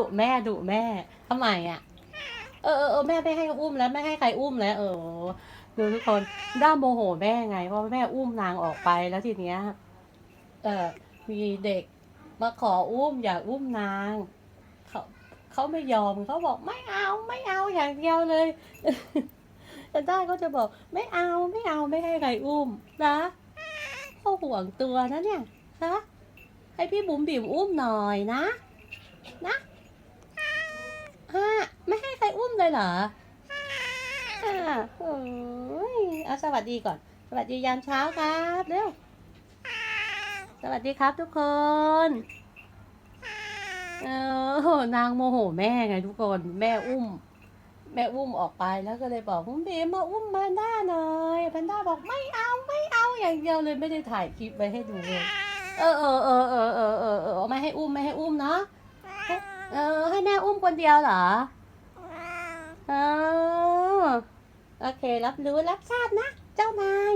ดุแม่ดุแม่ทำไมอะ เออเออแม่ไม่ให้อุ้มแล้วไม่ให้ใครอุ้มแล้ว เออดูทุกคนด้าโมโหแม่ไง เพราะแม่อุ้มนางออกไปแล้วทีเนี้ย เออมีเด็กมาขออุ้มอยากอุ้มนางเขาเขาไม่ยอมเขาบอกไม่เอาไม่เอาอย่างเดียวเลยแต่ด้ก็จะบอกไม่เอาไม่เอาไม่ให้ใครอุ้มนะเขาห่วงตัวนะเนี่ยฮะให้พี่บุ๋มบิ๋มอุ้มหน่อยนะ นะฮะไม่ให้ใครอุ้ม เลยเหรออ่าโอ้ยเอาสวัสดีก่อน สวัสดียามเช้าครับเร็วสวัสดีครับทุกคนเออนางโมโหแม่ไงทุกคนแม่อุ้ม แม่อุ้มออกไปแล้วก็เลยบอกคุณบีมมาอุ้มแพนด้าหน่อยแพนด้าบอกไม่เอาไม่เอาอย่างเดียวเลยไม่ได้ถ่ายคลิปไว้ให้ดูเลยเออเออเออเออเออเออเออไม่ให้อุ้มไม่ให้อุ้มเนาะให้เออให้แม่อุ้มคนเดียวเหรอเออโอเค รับรู้รับทราบนะ เจ้านาย